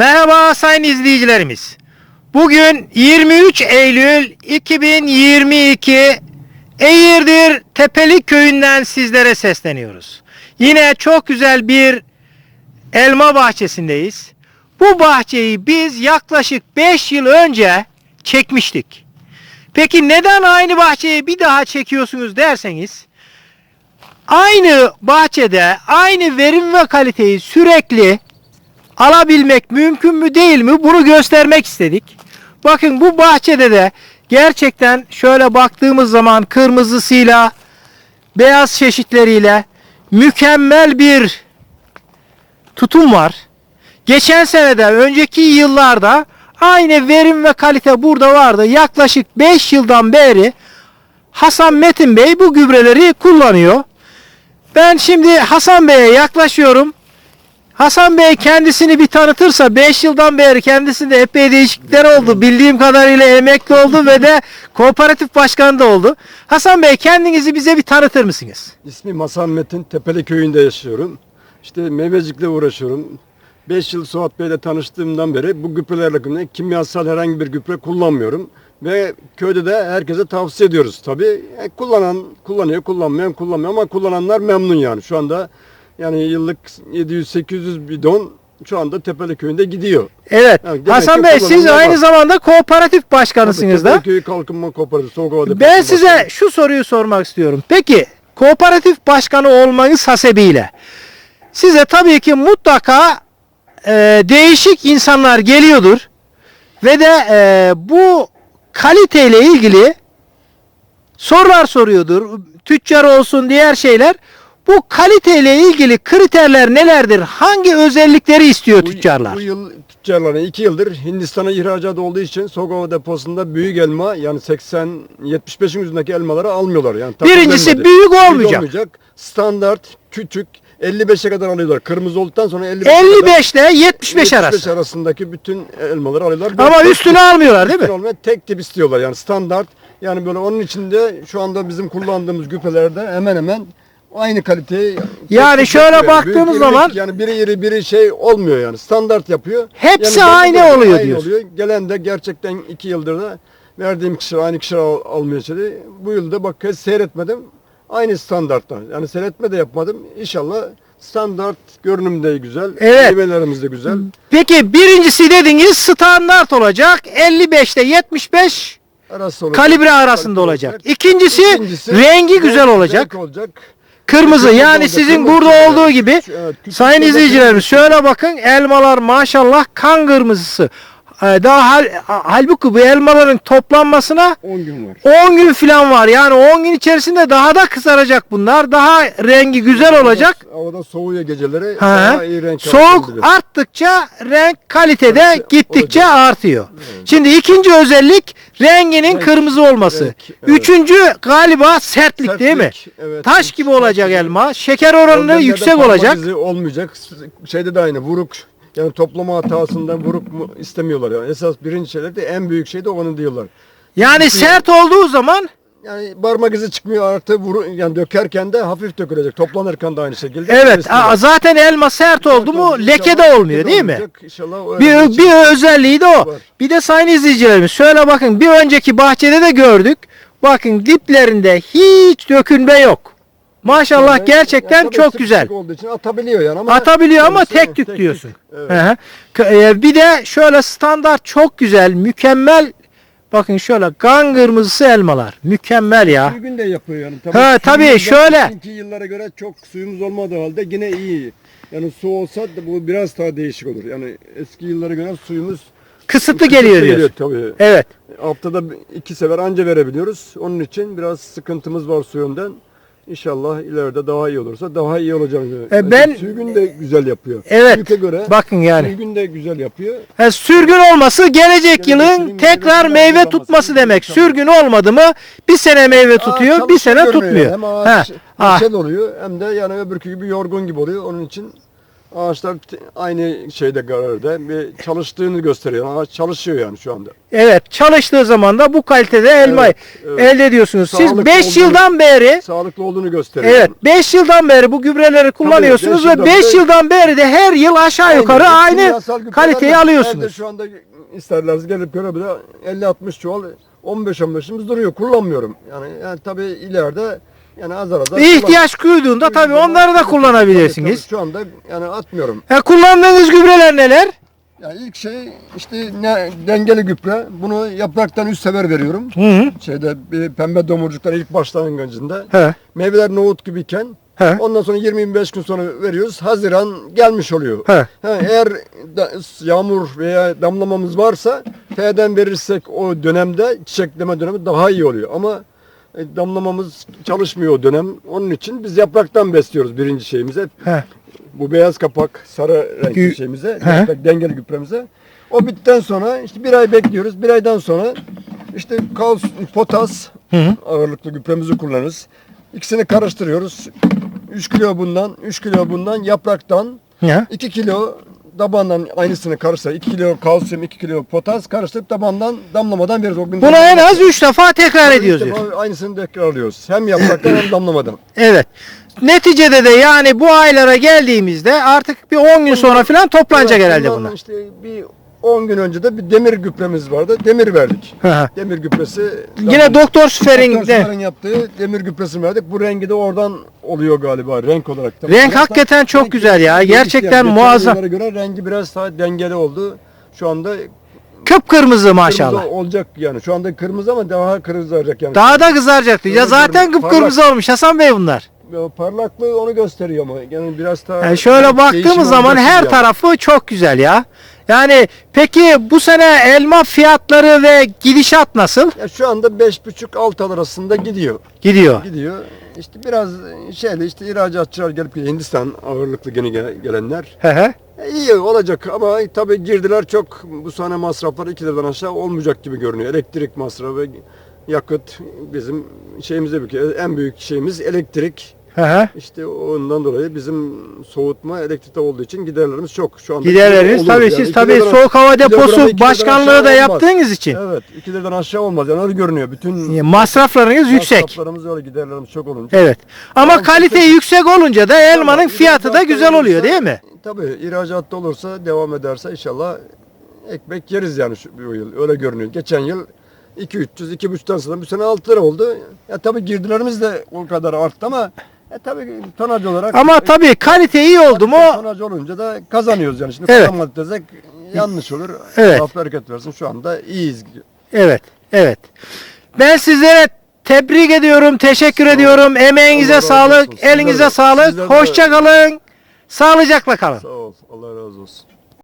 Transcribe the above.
Merhaba sayın izleyicilerimiz. Bugün 23 Eylül 2022 Eğirdir Tepeli köyünden sizlere sesleniyoruz. Yine çok güzel bir elma bahçesindeyiz. Bu bahçeyi biz yaklaşık 5 yıl önce çekmiştik. Peki neden aynı bahçeyi bir daha çekiyorsunuz derseniz aynı bahçede aynı verim ve kaliteyi sürekli alabilmek mümkün mü değil mi bunu göstermek istedik. Bakın bu bahçede de gerçekten şöyle baktığımız zaman kırmızısıyla beyaz çeşitleriyle mükemmel bir tutum var. Geçen senede önceki yıllarda aynı verim ve kalite burada vardı. Yaklaşık 5 yıldan beri Hasan Metin Bey bu gübreleri kullanıyor. Ben şimdi Hasan Bey'e yaklaşıyorum. Hasan Bey kendisini bir tanıtırsa 5 yıldan beri kendisinde epey değişiklikler oldu. Bildiğim kadarıyla emekli oldu ve de kooperatif başkanı da oldu. Hasan Bey kendinizi bize bir tanıtır mısınız? İsmim Hasan Metin, Tepeli köyünde yaşıyorum. İşte meyvecikle uğraşıyorum. 5 yıl Suat Bey'le tanıştığımdan beri bu gübrelerle kimyasal herhangi bir gübre kullanmıyorum. Ve köyde de herkese tavsiye ediyoruz tabii. E, kullanan kullanıyor, kullanmayan kullanmıyor ama kullananlar memnun yani. Şu anda yani yıllık 700-800 bidon şu anda Tepeli köyünde gidiyor. Evet. Demek Hasan Bey siz kullananlar aynı var. zamanda kooperatif başkanısınız da. Tepeli Köyü Kalkınma Kooperatifi, Soğukova Ben size Başkanı. şu soruyu sormak istiyorum. Peki kooperatif başkanı olmanız hasebiyle size tabii ki mutlaka e, değişik insanlar geliyordur ve de e, bu kaliteyle ilgili sorular soruyordur. Tüccar olsun diğer şeyler. Bu kaliteyle ilgili kriterler nelerdir? Hangi özellikleri istiyor tüccarlar? Bu yıl tüccarların iki yıldır Hindistan'a ihracat olduğu için Sogova deposunda büyük elma yani 80 75'in üzerindeki elmaları almıyorlar. Yani Birincisi takdirlenmedi. büyük olmayacak. Standart küçük 55'e kadar alıyorlar. Kırmızı olduktan sonra 55 55 ile 75 arası. arasındaki bütün elmaları alıyorlar. Ama Tek- üstünü almıyorlar değil mi? üstüne olmayan tek tip istiyorlar yani standart. Yani böyle onun içinde şu anda bizim kullandığımız gübrelerde hemen hemen aynı kaliteyi Yani şöyle yapıyor. baktığımız Büyük, zaman- yani biri iri biri şey olmuyor yani standart yapıyor. Hepsi Yani aynı belli oluyor diyorsun. Gelen de gerçekten iki yıldır da verdiğim kişi aynı kişi al, almaya çalışıyor. Bu yılda bak hiç seyretmedim. Aynı standartta. Yani seyretme de yapmadım. İnşallah standart görünüm de güzel. Evet. Meyvelerimiz de güzel. Peki birincisi dediğiniz standart olacak. 55 ile 75 Arası olacak. kalibre arasında olacak. İkincisi, İkincisi, rengi güzel renk- olacak. renk olacak. Kırmızı yani sizin burada olduğu gibi sayın izleyicilerimiz şöyle bakın elmalar maşallah kan kırmızısı. Ee, Daha hal, halbuki bu elmaların toplanmasına 10 gün var. 10 gün falan var. Yani 10 gün içerisinde daha da kızaracak bunlar. Daha rengi güzel olacak. Havada soğuyor geceleri. Ha. Daha iyi renk Soğuk arttıkça renk kalitede Kalite gittikçe olacak. artıyor. Şimdi ikinci özellik renginin Renk, kırmızı olması. renk, evet. Üçüncü galiba sertlik, değil mi? Sertlik, evet. Taş gibi olacak elma. Şeker oranı yüksek olacak. olmayacak. Şeyde de aynı vuruk. Yani toplama hatasından vuruk mu istemiyorlar yani. Esas birinci şeyler de en büyük şey de onu diyorlar. Yani sert olduğu zaman Yani parmak izi çıkmıyor artı vuru, yani dökerken de hafif dökülecek. Toplanırken de aynı şekilde. evet a- zaten elma sert oldu mu leke de olmuyor değil mi? Bir, bir özelliği de o. Var. Bir de sayın izleyicilerimiz şöyle bakın bir önceki bahçede de gördük. Bakın diplerinde hiç dökünme yok. Maşallah Yani- gerçekten yani tabii çok güzel. olduğu için atabiliyor yani ama Atabiliyor ama tek tük diyorsun. Evet. Hı hı. K- e, Bir de şöyle standart çok güzel, mükemmel. Bakın şöyle kan kırmızısı elmalar. Mükemmel ya. Bir gün de yapıyor yani. Ha, suyumuz tabii, şöyle. yıllara göre çok suyumuz olmadığı halde yine iyi. Yani su olsa da bu biraz daha değişik olur. Yani eski yıllara göre suyumuz Kısıtlı geliyor geliyor diyorsun. tabii. Evet. Haftada iki sefer anca verebiliyoruz. Onun için biraz sıkıntımız var su yönden. İnşallah ileride daha iyi olursa daha iyi olacak. E, ben- Sürgün de güzel yapıyor. Evet. Büyüke göre Bakın yani. sürgün de güzel yapıyor. Ha, sürgün olması gelecek yılın tekrar meyve tutması demek. tutması. Sürgün olmadı mı bir sene meyve tutuyor, Aa, bir sene tutmuyor. Hem Ha, ağaç ah, oluyor hem de yani öbürkü gibi yorgun gibi oluyor. Onun için Ağaçlar aynı şeyde kararda bir çalıştığını gösteriyor. Ağaç çalışıyor yani şu anda. Evet çalıştığı zaman da bu kalitede elmayı evet. elde ediyorsunuz. Siz Sağlıklı 5 olduğunu- yıldan beri Sağlıklı olduğunu gösteriyor. Evet 5 yıldan beri bu gübreleri kullanıyorsunuz beş ve yıldan 5 beri- yıldan beri de her yıl aşağı yukarı aynı Kimyasal gübreler kaliteyi alıyorsunuz. şu anda isterlerse gelip görebilir 50-60 çuval 15-15'imiz duruyor. Kullanmıyorum. Yani, yani tabii ileride yani azar azar İhtiyaç duyduğunda tabii onları da kullanabilirsiniz. Şu anda yani atmıyorum. E, kullandığınız gübreler neler? Yani ilk şey işte ne dengeli gübre. Bunu yapraktan üç sefer veriyorum. Hı hı. Şeyde bir pembe domurcuklar ilk başlangıcında. He. Meyveler nohut gibiyken He. ondan sonra 20-25 gün sonra veriyoruz. Haziran gelmiş oluyor. He. Ha, eğer da- yağmur veya damlamamız varsa T'den verirsek o dönemde çiçekleme dönemi daha iyi oluyor. Ama e, damlamamız çalışmıyor o dönem. Onun için biz yapraktan besliyoruz birinci şeyimize. He. Bu beyaz kapak sarı renkli Gü- şeyimize, He. yaprak dengeli gübremize. O bittikten sonra işte bir ay bekliyoruz. Bir aydan sonra işte kalsiyum, potas Hı ağırlıklı gübremizi kullanırız. İkisini karıştırıyoruz. 3 kilo bundan, 3 kilo bundan yapraktan, Ya. 2 kilo tabandan aynısını karıştır. 2 kilo kalsiyum, 2 kilo potas karıştırıp tabandan damlamadan veririz. O gün Bunu en az 3 defa tekrar ediyoruz. Diyor. Aynısını tekrarlıyoruz. Hem yapraktan hem damlamadan. Evet. Neticede de yani bu aylara geldiğimizde artık bir 10 gün sonra falan toplanacak herhalde bundan bunlar. işte bir 10 gün önce de bir demir gübremiz vardı. Demir verdik. Demir gübresi. Yine Doktor Süper'in de yaptığı demir gübresini verdik. Bu rengi de oradan oluyor galiba renk olarak. da. Renk Biraz hakikaten çok renk güzel ya. Gerçekten muazzam. göre rengi biraz daha dengeli oldu. Şu anda kıpkırmızı maşallah. kırmızı olacak yani. Şu anda kırmızı ama daha kırmızı olacak yani. Daha da kızaracaktı. Ya zaten kıpkırmızı olmuş Hasan Bey bunlar. Ya Parlaklığı onu gösteriyor ama yani biraz daha Yani şöyle baktığımız zaman her yani. tarafı çok güzel ya. Yani peki bu sene elma fiyatları ve gidişat nasıl? Ya şu anda 5,5-6 arasında gidiyor. Gidiyor. gidiyor. İşte biraz şeyle işte ihracatçılar gelip Hindistan ağırlıklı gene gel- gelenler. He he. E, iyi olacak ama tabii girdiler çok bu sene masraflar 2 liradan aşağı olmayacak gibi görünüyor. Elektrik masrafı, yakıt bizim şeyimize bir en büyük şeyimiz elektrik. He he. İşte ondan dolayı bizim soğutma elektrikte olduğu için giderlerimiz çok. Şu anda Giderleriniz tabii Yani siz tabii soğuk hava deposu başkanlığı da olmaz. yaptığınız için Evet 2 liradan aşağı olmaz yani öyle görünüyor. Bütün masraflarınız yüksek. masraflarımız öyle giderlerimiz çok olunca. Evet. Ama Tamam, kalite teşekkür- yüksek olunca da elmanın fiyatı da güzel oluyor olursa- değil mi? Tabii ihracatta olursa devam ederse inşallah ekmek yeriz yani şu bu yıl öyle görünüyor. Geçen yıl 2 300 2 buçuktan sonra bu sene 6 lira oldu. Ya tabii girdilerimiz de o kadar arttı ama e tabii tonaj olarak Ama tabii kalite iyi oldu mu tonaj olunca da kazanıyoruz yani. Şimdi Evet. kazanmadık desek yanlış olur. Evet. Allah bereket versin. Şu anda iyiyiz. Evet, evet. Ben sizlere tebrik ediyorum, teşekkür ediyorum. Emeğinize Allah razı sağlık, olsun. Sizler elinize de- sağlık. sizler de- Hoşça kalın. Sağlıcakla kalın. Sağ ol. Allah razı olsun.